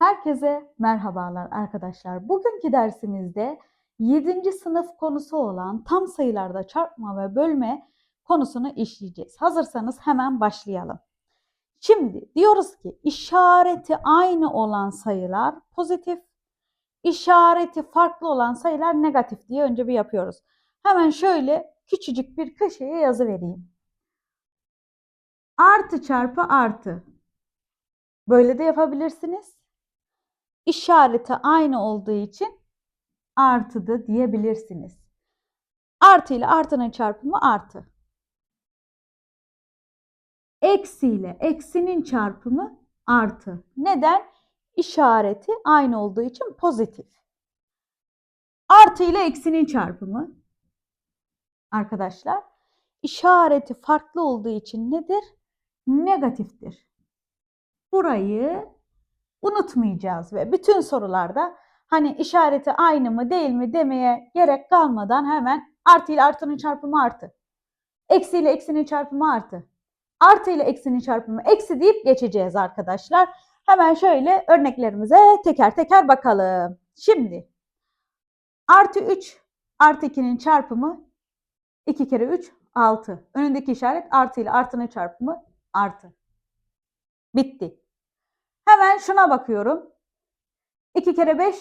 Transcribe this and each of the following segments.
Herkese merhabalar arkadaşlar. Bugünkü dersimizde 7. sınıf konusu olan tam sayılarda çarpma ve bölme konusunu işleyeceğiz. Hazırsanız hemen başlayalım. Şimdi diyoruz ki işareti aynı olan sayılar pozitif, işareti farklı olan sayılar negatif diye önce bir yapıyoruz. Hemen şöyle küçücük bir köşeye yazı vereyim. Artı çarpı artı. Böyle de yapabilirsiniz işareti aynı olduğu için artıdı diyebilirsiniz. Artı ile artının çarpımı artı. Eksi ile eksinin çarpımı artı. Neden? İşareti aynı olduğu için pozitif. Artı ile eksinin çarpımı arkadaşlar işareti farklı olduğu için nedir? Negatiftir. Burayı unutmayacağız ve bütün sorularda hani işareti aynı mı değil mi demeye gerek kalmadan hemen artı ile artının çarpımı artı. Eksi ile eksinin çarpımı artı. Artı ile eksinin çarpımı eksi deyip geçeceğiz arkadaşlar. Hemen şöyle örneklerimize teker teker bakalım. Şimdi artı 3 artı 2'nin çarpımı 2 kere 3 6. Önündeki işaret artı ile artının çarpımı artı. Bitti. Hemen şuna bakıyorum. 2 kere 5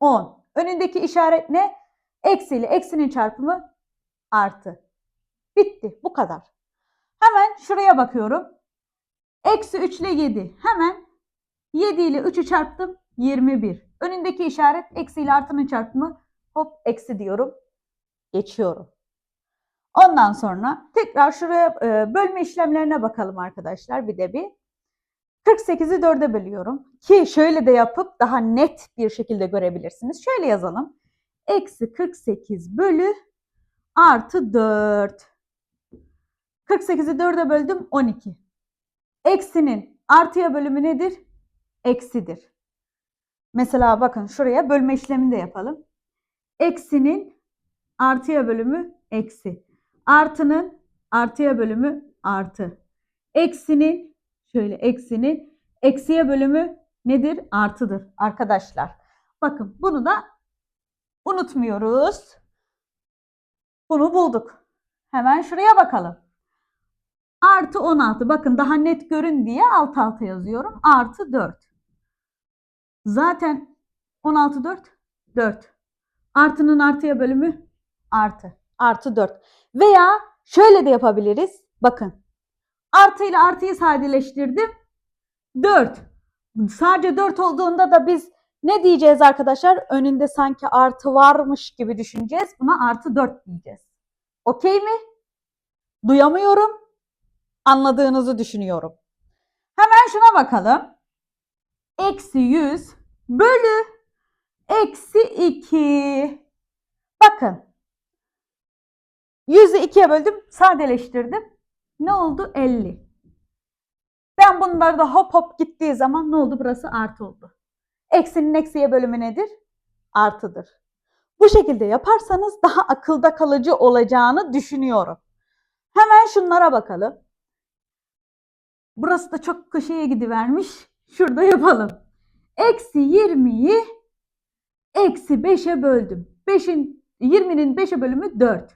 10. Önündeki işaret ne? Eksi ile eksinin çarpımı artı. Bitti. Bu kadar. Hemen şuraya bakıyorum. Eksi 3 ile 7. Hemen 7 ile 3'ü çarptım. 21. Önündeki işaret eksi ile artının çarpımı. Hop eksi diyorum. Geçiyorum. Ondan sonra tekrar şuraya e, bölme işlemlerine bakalım arkadaşlar bir de bir. 48'i 4'e bölüyorum. Ki şöyle de yapıp daha net bir şekilde görebilirsiniz. Şöyle yazalım. Eksi 48 bölü artı 4. 48'i 4'e böldüm 12. Eksinin artıya bölümü nedir? Eksidir. Mesela bakın şuraya bölme işlemini de yapalım. Eksinin artıya bölümü eksi. Artının artıya bölümü artı. Eksinin şöyle eksinin eksiye bölümü nedir? Artıdır arkadaşlar. Bakın bunu da unutmuyoruz. Bunu bulduk. Hemen şuraya bakalım. Artı 16. Bakın daha net görün diye alt alta yazıyorum. Artı 4. Zaten 16 4 4. Artının artıya bölümü artı. Artı 4. Veya şöyle de yapabiliriz. Bakın Artı ile artıyı sadeleştirdim. 4. Sadece 4 olduğunda da biz ne diyeceğiz arkadaşlar? Önünde sanki artı varmış gibi düşüneceğiz. Buna artı 4 diyeceğiz. Okey mi? Duyamıyorum. Anladığınızı düşünüyorum. Hemen şuna bakalım. Eksi 100 bölü eksi 2. Bakın. 100'ü 2'ye böldüm. Sadeleştirdim. Ne oldu? 50. Ben bunları da hop hop gittiği zaman ne oldu? Burası artı oldu. Eksinin eksiye bölümü nedir? Artıdır. Bu şekilde yaparsanız daha akılda kalıcı olacağını düşünüyorum. Hemen şunlara bakalım. Burası da çok köşeye gidivermiş. Şurada yapalım. Eksi 20'yi eksi 5'e böldüm. 5'in 20'nin 5'e bölümü 4.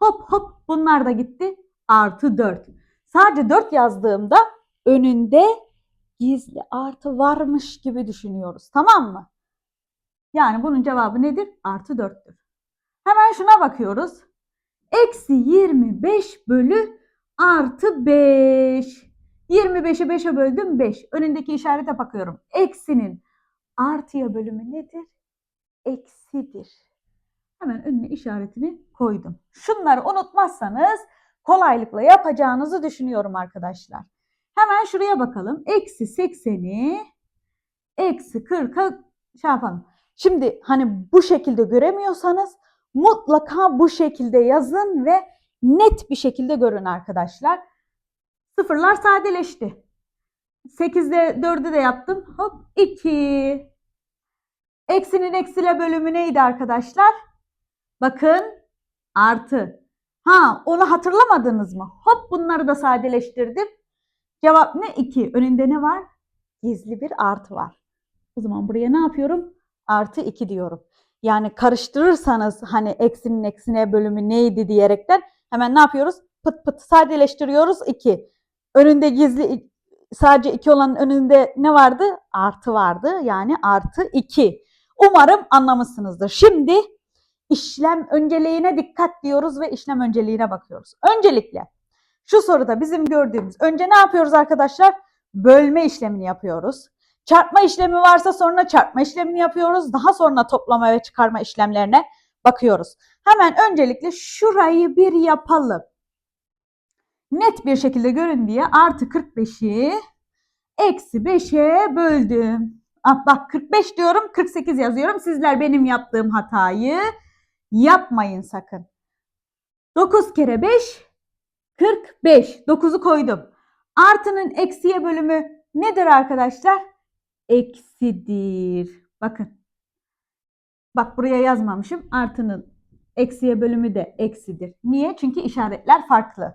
Hop hop bunlar da gitti artı 4. Sadece 4 yazdığımda önünde gizli artı varmış gibi düşünüyoruz. Tamam mı? Yani bunun cevabı nedir? Artı 4'tür. Hemen şuna bakıyoruz. Eksi 25 bölü artı 5. 25'i 5'e böldüm 5. Önündeki işarete bakıyorum. Eksinin artıya bölümü nedir? Eksidir. Hemen önüne işaretini koydum. Şunları unutmazsanız kolaylıkla yapacağınızı düşünüyorum arkadaşlar. Hemen şuraya bakalım. Eksi 80'i eksi 40'a şey yapalım. Şimdi hani bu şekilde göremiyorsanız mutlaka bu şekilde yazın ve net bir şekilde görün arkadaşlar. Sıfırlar sadeleşti. 8'de 4'ü de yaptım. Hop 2. Eksinin eksile bölümü neydi arkadaşlar? Bakın artı. Ha onu hatırlamadınız mı? Hop bunları da sadeleştirdim. Cevap ne? 2. Önünde ne var? Gizli bir artı var. O zaman buraya ne yapıyorum? Artı 2 diyorum. Yani karıştırırsanız hani eksinin eksine bölümü neydi diyerekten hemen ne yapıyoruz? Pıt pıt sadeleştiriyoruz 2. Önünde gizli sadece 2 olanın önünde ne vardı? Artı vardı. Yani artı 2. Umarım anlamışsınızdır. Şimdi işlem önceliğine dikkat diyoruz ve işlem önceliğine bakıyoruz. Öncelikle şu soruda bizim gördüğümüz önce ne yapıyoruz arkadaşlar? Bölme işlemini yapıyoruz. Çarpma işlemi varsa sonra çarpma işlemini yapıyoruz. Daha sonra toplama ve çıkarma işlemlerine bakıyoruz. Hemen öncelikle şurayı bir yapalım. Net bir şekilde görün diye artı 45'i eksi 5'e böldüm. Ah bak 45 diyorum 48 yazıyorum. Sizler benim yaptığım hatayı yapmayın sakın. 9 kere 5 45. 9'u koydum. Artının eksiye bölümü nedir arkadaşlar? Eksidir. Bakın. Bak buraya yazmamışım. Artının eksiye bölümü de eksidir. Niye? Çünkü işaretler farklı.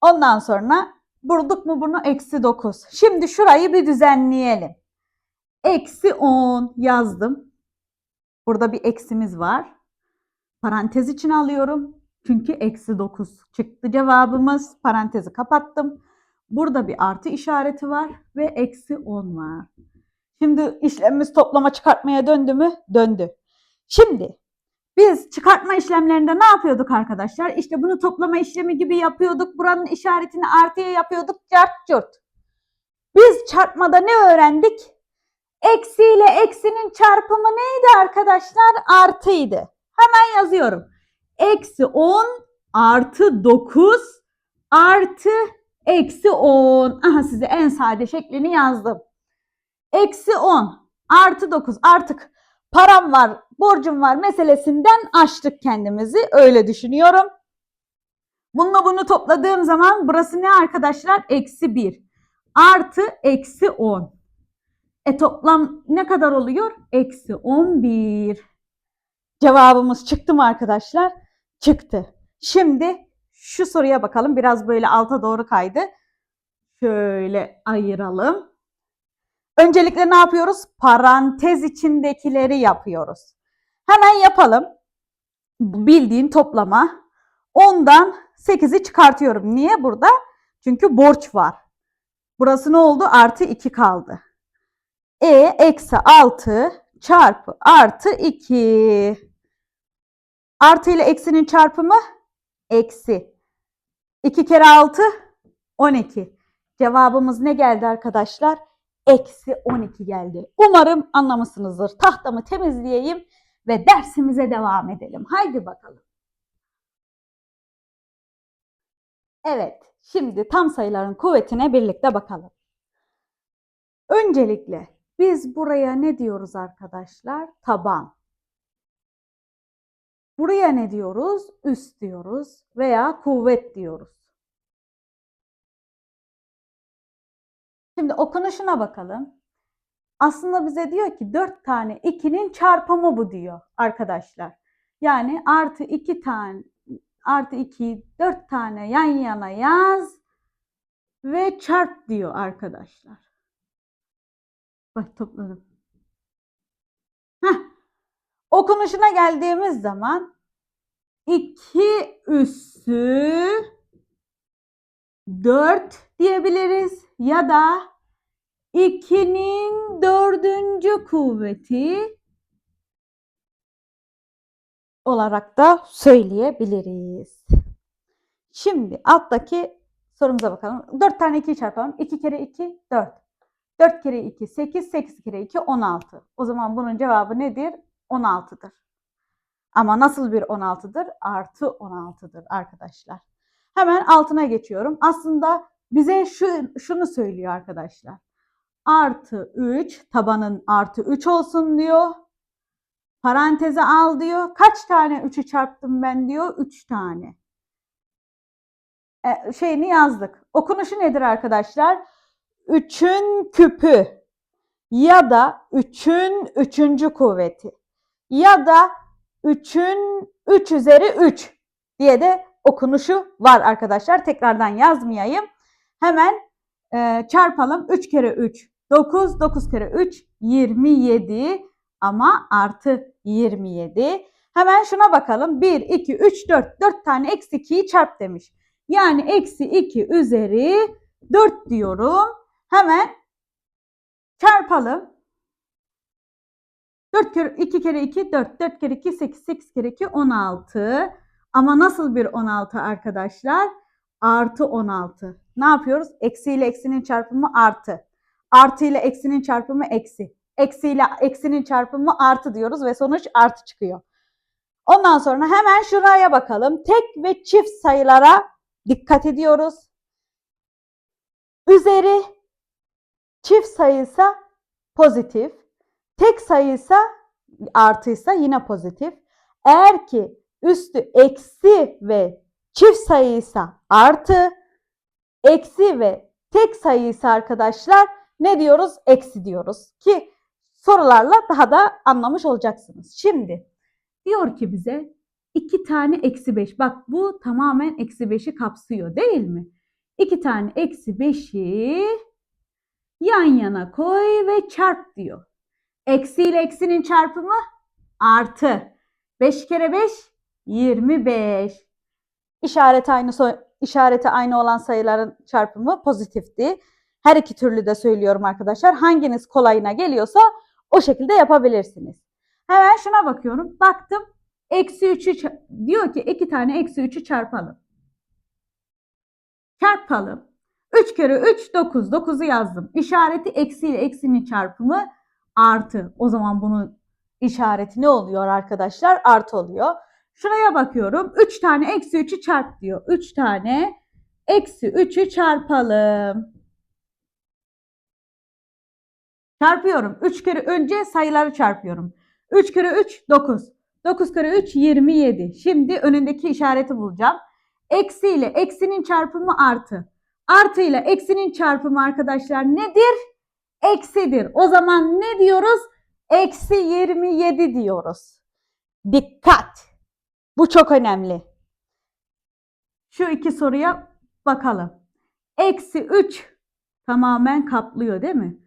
Ondan sonra bulduk mu bunu? Eksi 9. Şimdi şurayı bir düzenleyelim. Eksi 10 yazdım. Burada bir eksimiz var. Parantez içine alıyorum. Çünkü eksi 9 çıktı cevabımız. Parantezi kapattım. Burada bir artı işareti var ve eksi 10 var. Şimdi işlemimiz toplama çıkartmaya döndü mü? Döndü. Şimdi biz çıkartma işlemlerinde ne yapıyorduk arkadaşlar? İşte bunu toplama işlemi gibi yapıyorduk. Buranın işaretini artıya yapıyorduk. Cart curt. Biz çarpmada ne öğrendik? Eksi ile eksinin çarpımı neydi arkadaşlar? Artıydı. Hemen yazıyorum. Eksi 10 artı 9 artı eksi 10. Aha size en sade şeklini yazdım. Eksi 10 artı 9 artık param var, borcum var meselesinden açtık kendimizi. Öyle düşünüyorum. Bununla bunu topladığım zaman burası ne arkadaşlar? Eksi 1 artı eksi 10. E toplam ne kadar oluyor? Eksi 11. Cevabımız çıktı mı arkadaşlar? Çıktı. Şimdi şu soruya bakalım. Biraz böyle alta doğru kaydı. Şöyle ayıralım. Öncelikle ne yapıyoruz? Parantez içindekileri yapıyoruz. Hemen yapalım. Bildiğin toplama. 10'dan 8'i çıkartıyorum. Niye burada? Çünkü borç var. Burası ne oldu? Artı 2 kaldı. E eksi 6 çarpı artı 2. Artı ile eksinin çarpımı eksi. 2 kere 6 12. Cevabımız ne geldi arkadaşlar? Eksi 12 geldi. Umarım anlamışsınızdır. Tahtamı temizleyeyim ve dersimize devam edelim. Haydi bakalım. Evet, şimdi tam sayıların kuvvetine birlikte bakalım. Öncelikle biz buraya ne diyoruz arkadaşlar? Taban. Buraya ne diyoruz? Üst diyoruz veya kuvvet diyoruz. Şimdi okunuşuna bakalım. Aslında bize diyor ki 4 tane 2'nin çarpımı bu diyor arkadaşlar. Yani artı 2 tane artı 2 4 tane yan yana yaz ve çarp diyor arkadaşlar. Bak topladım. Okunuşuna geldiğimiz zaman 2 üssü 4 diyebiliriz ya da 2'nin dördüncü kuvveti olarak da söyleyebiliriz. Şimdi alttaki sorumuza bakalım. 4 tane 2 çarpalım. 2 kere 2 4. 4 kere 2 8, 8 kere 2 16. O zaman bunun cevabı nedir? 16'dır. Ama nasıl bir 16'dır? Artı 16'dır arkadaşlar. Hemen altına geçiyorum. Aslında bize şu şunu söylüyor arkadaşlar. Artı 3 tabanın artı 3 olsun diyor. Paranteze al diyor. Kaç tane 3'ü çarptım ben diyor? 3 tane. E, şeyini yazdık. Okunuşu nedir arkadaşlar? 3'ün küpü ya da 3'ün 3. kuvveti ya da 3'ün 3 üzeri 3 diye de okunuşu var arkadaşlar. Tekrardan yazmayayım. Hemen e, çarpalım. 3 kere 3 9, 9 kere 3 27 ama artı 27. Hemen şuna bakalım. 1, 2, 3, 4. 4 tane eksi 2'yi çarp demiş. Yani eksi 2 üzeri 4 diyorum. Hemen çarpalım. 4 kere 2 kere 2 4. 4 kere 2 8. 8 kere 2 16. Ama nasıl bir 16 arkadaşlar? Artı 16. Ne yapıyoruz? Eksi ile eksinin çarpımı artı. Artı ile eksinin çarpımı eksi. Eksi ile eksinin çarpımı artı diyoruz ve sonuç artı çıkıyor. Ondan sonra hemen şuraya bakalım. Tek ve çift sayılara dikkat ediyoruz. Üzeri çift sayıysa pozitif. Tek sayıysa artıysa yine pozitif. Eğer ki üstü eksi ve çift sayıysa artı, eksi ve tek sayıysa arkadaşlar ne diyoruz? Eksi diyoruz ki sorularla daha da anlamış olacaksınız. Şimdi diyor ki bize iki tane eksi beş. Bak bu tamamen eksi beşi kapsıyor değil mi? İki tane eksi beşi yan yana koy ve çarp diyor. Eksi ile eksinin çarpımı artı. 5 kere 5 25. İşareti aynı so- işareti aynı olan sayıların çarpımı pozitifti. Her iki türlü de söylüyorum arkadaşlar. Hanginiz kolayına geliyorsa o şekilde yapabilirsiniz. Hemen şuna bakıyorum. Baktım. Eksi 3'ü diyor ki iki tane eksi 3'ü çarpalım. Çarpalım. 3 kere 3 9. 9'u yazdım. İşareti eksi ile eksinin çarpımı artı. O zaman bunun işareti ne oluyor arkadaşlar? Artı oluyor. Şuraya bakıyorum. 3 tane eksi 3'ü çarp diyor. 3 tane eksi 3'ü çarpalım. Çarpıyorum. 3 kere önce sayıları çarpıyorum. 3 kere 3 9. 9 kere 3 27. Şimdi önündeki işareti bulacağım. Eksi ile eksinin çarpımı artı. Artı ile eksinin çarpımı arkadaşlar nedir? Eksidir. O zaman ne diyoruz? Eksi 27 diyoruz. Dikkat! Bu çok önemli. Şu iki soruya bakalım. Eksi 3 tamamen kaplıyor değil mi?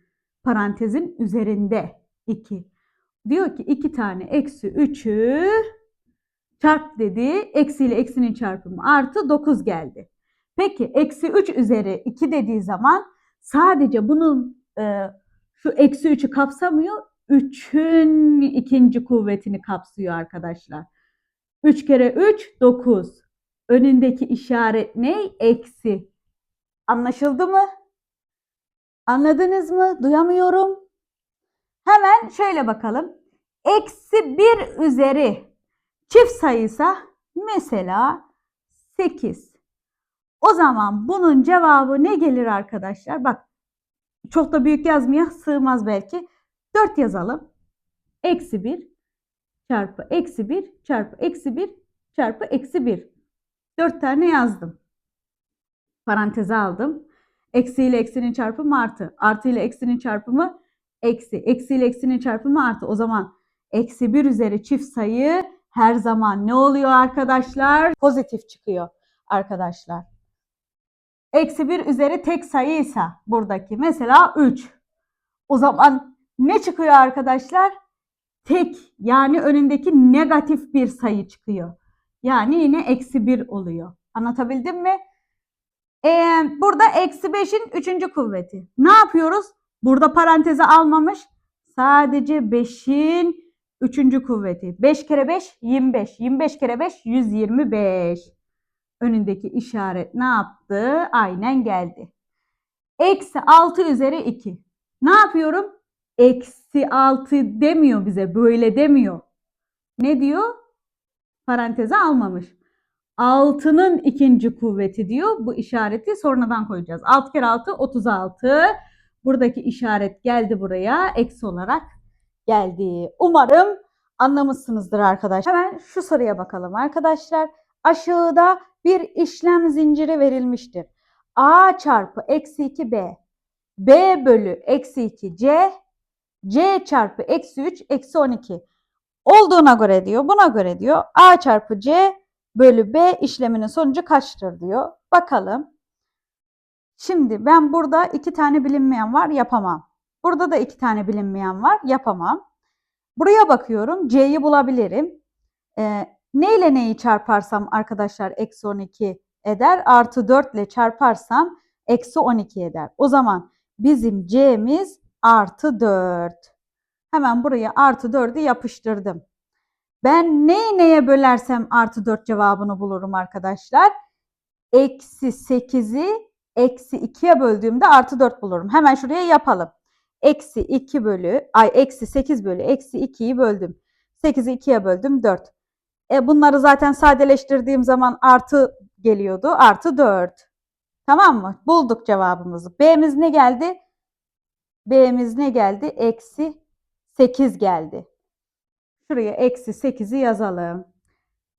Parantezin üzerinde 2. Diyor ki iki tane eksi 3'ü çarp dedi. Eksi ile eksinin çarpımı artı 9 geldi. Peki eksi 3 üzeri 2 dediği zaman sadece bunun e, şu eksi 3'ü kapsamıyor. 3'ün ikinci kuvvetini kapsıyor arkadaşlar. 3 kere 3 9. Önündeki işaret ne? Eksi. Anlaşıldı mı? Anladınız mı? Duyamıyorum. Hemen şöyle bakalım. Eksi 1 üzeri çift sayıysa mesela 8. O zaman bunun cevabı ne gelir arkadaşlar? Bak çok da büyük yazmaya sığmaz belki. 4 yazalım. Eksi 1 çarpı eksi 1 çarpı eksi 1 çarpı eksi 1. 4 tane yazdım. Paranteze aldım. Eksi ile eksinin çarpımı artı. Artı ile eksinin çarpımı eksi. Eksi ile eksinin çarpımı artı. O zaman eksi 1 üzeri çift sayı her zaman ne oluyor arkadaşlar? Pozitif çıkıyor arkadaşlar. Eksi 1 üzeri tek sayıysa buradaki mesela 3. O zaman ne çıkıyor arkadaşlar? Tek yani önündeki negatif bir sayı çıkıyor. Yani yine eksi 1 oluyor. Anlatabildim mi? Ee, burada eksi 5'in üçüncü kuvveti. Ne yapıyoruz? Burada paranteze almamış. Sadece 5'in üçüncü kuvveti. 5 kere 5 25. 25 kere 5 125. Önündeki işaret ne yaptı? Aynen geldi. Eksi 6 üzeri 2. Ne yapıyorum? Eksi 6 demiyor bize. Böyle demiyor. Ne diyor? Paranteze almamış. 6'nın ikinci kuvveti diyor. Bu işareti sonradan koyacağız. 6 kere 6 36. Buradaki işaret geldi buraya. Eksi olarak geldi. Umarım anlamışsınızdır arkadaşlar. Hemen şu soruya bakalım arkadaşlar. Aşağıda bir işlem zinciri verilmiştir. A çarpı eksi 2B, B bölü eksi 2 C, C çarpı eksi 3 eksi 12 olduğuna göre diyor. Buna göre diyor A çarpı C bölü B işleminin sonucu kaçtır diyor. Bakalım. Şimdi ben burada iki tane bilinmeyen var yapamam. Burada da iki tane bilinmeyen var. Yapamam. Buraya bakıyorum. C'yi bulabilirim. Ee, ne ile neyi çarparsam arkadaşlar eksi 12 eder. Artı 4 ile çarparsam eksi 12 eder. O zaman bizim C'miz artı 4. Hemen buraya artı 4'ü yapıştırdım. Ben neyi neye bölersem artı 4 cevabını bulurum arkadaşlar. Eksi 8'i eksi 2'ye böldüğümde artı 4 bulurum. Hemen şuraya yapalım. Eksi 2 bölü, ay eksi 8 bölü eksi 2'yi böldüm. 8'i 2'ye böldüm 4. E bunları zaten sadeleştirdiğim zaman artı geliyordu. Artı 4. Tamam mı? Bulduk cevabımızı. B'miz ne geldi? B'miz ne geldi? Eksi 8 geldi. Şuraya eksi 8'i yazalım.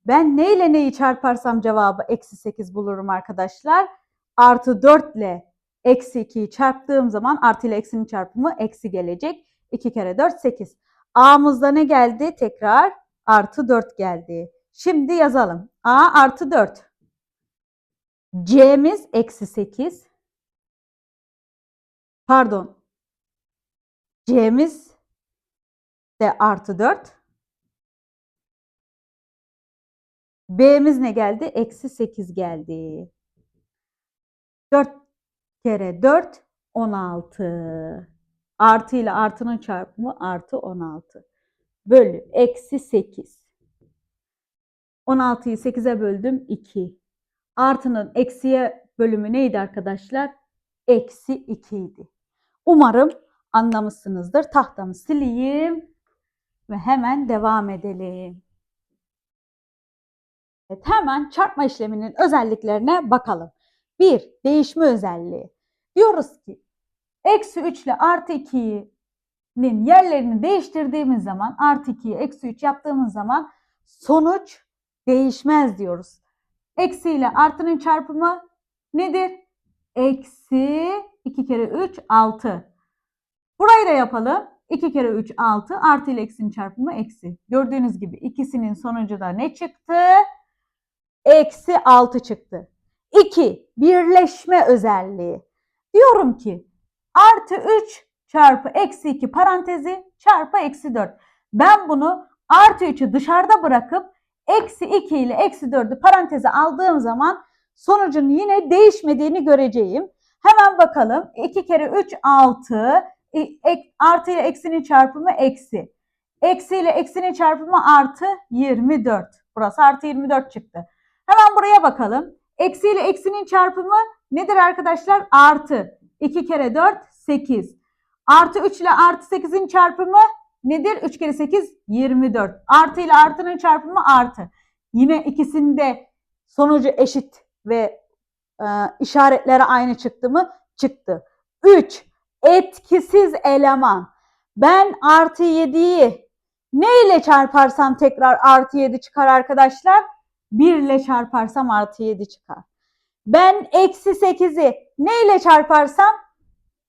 Ben neyle neyi çarparsam cevabı eksi 8 bulurum arkadaşlar. Artı 4 ile eksi 2'yi çarptığım zaman artı ile eksinin çarpımı eksi gelecek. 2 kere 4 8. A'mızda ne geldi? Tekrar artı 4 geldi. Şimdi yazalım. A artı 4. C'miz eksi 8. Pardon. C'miz de artı 4. B'miz ne geldi? Eksi 8 geldi. 4 kere 4 16. Artı ile artının çarpımı artı 16. Bölü eksi 8. 16'yı 8'e böldüm 2. Artının eksiye bölümü neydi arkadaşlar? Eksi 2 idi. Umarım anlamışsınızdır. Tahtamı sileyim ve hemen devam edelim. Evet, hemen çarpma işleminin özelliklerine bakalım. 1. Değişme özelliği. Diyoruz ki eksi 3 ile artı 2'nin yerlerini değiştirdiğimiz zaman artı 2'yi eksi 3 yaptığımız zaman sonuç değişmez diyoruz. Eksi ile artının çarpımı nedir? Eksi 2 kere 3 6. Burayı da yapalım. 2 kere 3 6 artı ile eksinin çarpımı eksi. Gördüğünüz gibi ikisinin sonucu da ne çıktı? Eksi 6 çıktı. 2. Birleşme özelliği. Diyorum ki artı 3 çarpı eksi 2 parantezi çarpı eksi 4. Ben bunu artı 3'ü dışarıda bırakıp eksi 2 ile eksi 4'ü paranteze aldığım zaman sonucun yine değişmediğini göreceğim. Hemen bakalım. 2 kere 3 6 artı ile eksinin çarpımı eksi. Eksi ile eksinin çarpımı artı 24. Burası artı 24 çıktı. Hemen buraya bakalım. Eksi ile eksinin çarpımı nedir arkadaşlar? Artı. 2 kere 4 8. Artı 3 ile artı 8'in çarpımı nedir? 3 kere 8 24. Artı ile artının çarpımı artı. Yine ikisinde sonucu eşit ve e, işaretleri aynı çıktı mı? Çıktı. 3. Etkisiz eleman. Ben artı 7'yi ne ile çarparsam tekrar artı 7 çıkar arkadaşlar? 1 ile çarparsam artı 7 çıkar. Ben eksi 8'i ne ile çarparsam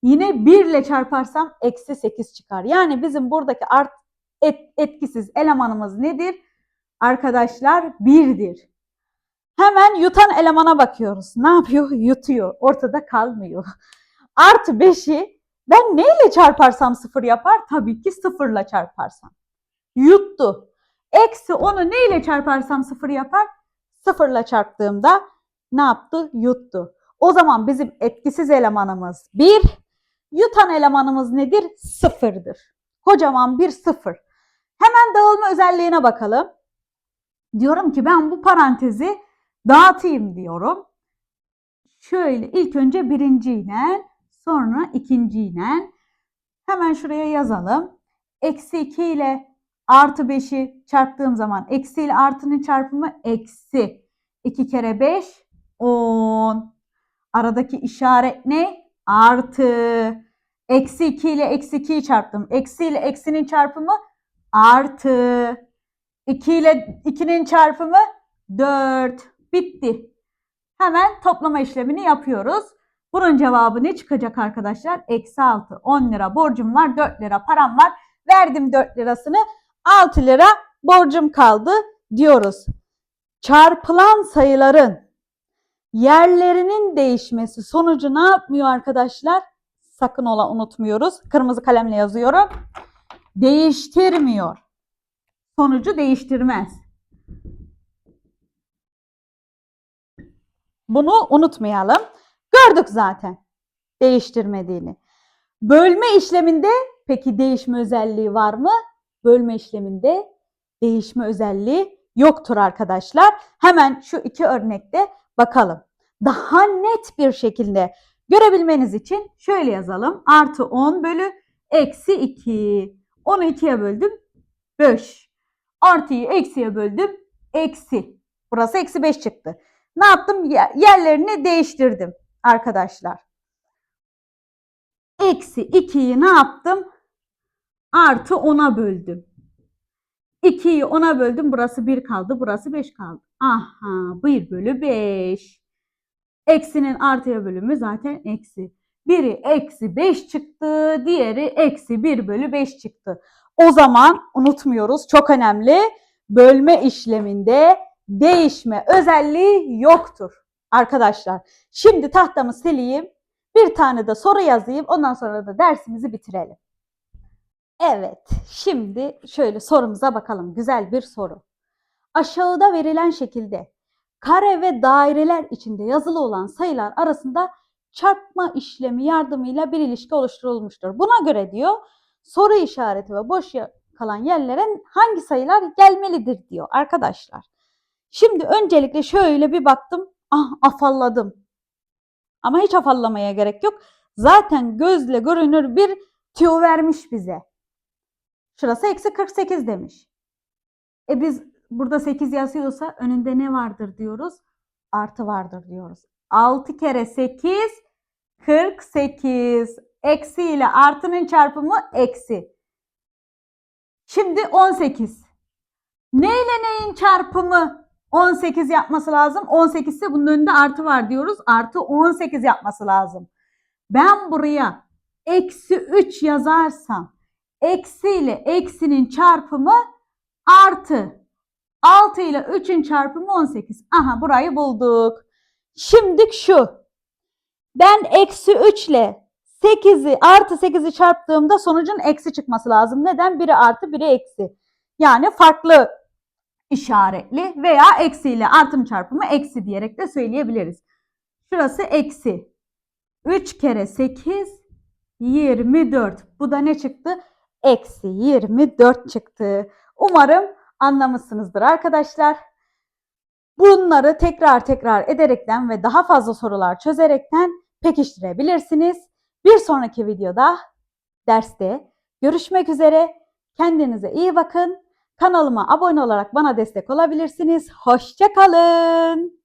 yine 1 ile çarparsam eksi 8 çıkar. Yani bizim buradaki art, et, etkisiz elemanımız nedir? Arkadaşlar 1'dir. Hemen yutan elemana bakıyoruz. Ne yapıyor? Yutuyor. Ortada kalmıyor. Artı 5'i ben neyle çarparsam 0 yapar? Tabii ki 0 ile çarparsam. Yuttu. Eksi 10'u neyle çarparsam 0 yapar? 0 ile çarptığımda ne yaptı? Yuttu. O zaman bizim etkisiz elemanımız 1, yutan elemanımız nedir? 0'dır. Kocaman bir 0. Hemen dağılma özelliğine bakalım. Diyorum ki ben bu parantezi dağıtayım diyorum. Şöyle ilk önce birinciyle sonra ikinciyle hemen şuraya yazalım. Eksi 2 ile artı 5'i çarptığım zaman eksi ile artının çarpımı eksi 2 kere 5 10. Aradaki işaret ne? Artı. Eksi 2 ile eksi 2'yi çarptım. Eksi ile eksinin çarpımı artı. 2 ile 2'nin çarpımı 4. Bitti. Hemen toplama işlemini yapıyoruz. Bunun cevabı ne çıkacak arkadaşlar? Eksi 6. 10 lira borcum var. 4 lira param var. Verdim 4 lirasını. 6 lira borcum kaldı diyoruz. Çarpılan sayıların yerlerinin değişmesi sonucu ne yapmıyor arkadaşlar? Sakın ola unutmuyoruz. Kırmızı kalemle yazıyorum. Değiştirmiyor. Sonucu değiştirmez. Bunu unutmayalım. Gördük zaten değiştirmediğini. Bölme işleminde peki değişme özelliği var mı? Bölme işleminde değişme özelliği yoktur arkadaşlar. Hemen şu iki örnekte bakalım. Daha net bir şekilde görebilmeniz için şöyle yazalım. Artı 10 bölü eksi 2. 10'u 2'ye böldüm. 5. Artıyı eksiye böldüm. Eksi. Burası eksi 5 çıktı. Ne yaptım? Yer- Yerlerini değiştirdim arkadaşlar. Eksi 2'yi ne yaptım? Artı 10'a böldüm. 2'yi 10'a böldüm. Burası 1 kaldı. Burası 5 kaldı. Aha 1 bölü 5. Eksinin artıya bölümü zaten eksi. Biri eksi 5 çıktı. Diğeri eksi 1 bölü 5 çıktı. O zaman unutmuyoruz. Çok önemli. Bölme işleminde değişme özelliği yoktur. Arkadaşlar şimdi tahtamı sileyim. Bir tane de soru yazayım. Ondan sonra da dersimizi bitirelim. Evet, şimdi şöyle sorumuza bakalım. Güzel bir soru. Aşağıda verilen şekilde kare ve daireler içinde yazılı olan sayılar arasında çarpma işlemi yardımıyla bir ilişki oluşturulmuştur. Buna göre diyor soru işareti ve boş kalan yerlere hangi sayılar gelmelidir diyor arkadaşlar. Şimdi öncelikle şöyle bir baktım. Ah afalladım. Ama hiç afallamaya gerek yok. Zaten gözle görünür bir tüyo vermiş bize. Şurası eksi 48 demiş. E biz burada 8 yazıyorsa önünde ne vardır diyoruz? Artı vardır diyoruz. 6 kere 8 48. Eksi ile artının çarpımı eksi. Şimdi 18. Neyle neyin çarpımı 18 yapması lazım? 18 ise bunun önünde artı var diyoruz. Artı 18 yapması lazım. Ben buraya eksi 3 yazarsam eksi ile eksinin çarpımı artı 6 ile 3'ün çarpımı 18. Aha burayı bulduk. Şimdi şu. Ben eksi 3 ile 8'i artı 8'i çarptığımda sonucun eksi çıkması lazım. Neden? Biri artı biri eksi. Yani farklı işaretli veya eksi ile artım çarpımı eksi diyerek de söyleyebiliriz. Şurası eksi. 3 kere 8 24. Bu da ne çıktı? Eksi 24 çıktı. Umarım anlamışsınızdır arkadaşlar. Bunları tekrar tekrar ederekten ve daha fazla sorular çözerekten pekiştirebilirsiniz. Bir sonraki videoda derste görüşmek üzere. Kendinize iyi bakın. Kanalıma abone olarak bana destek olabilirsiniz. Hoşçakalın.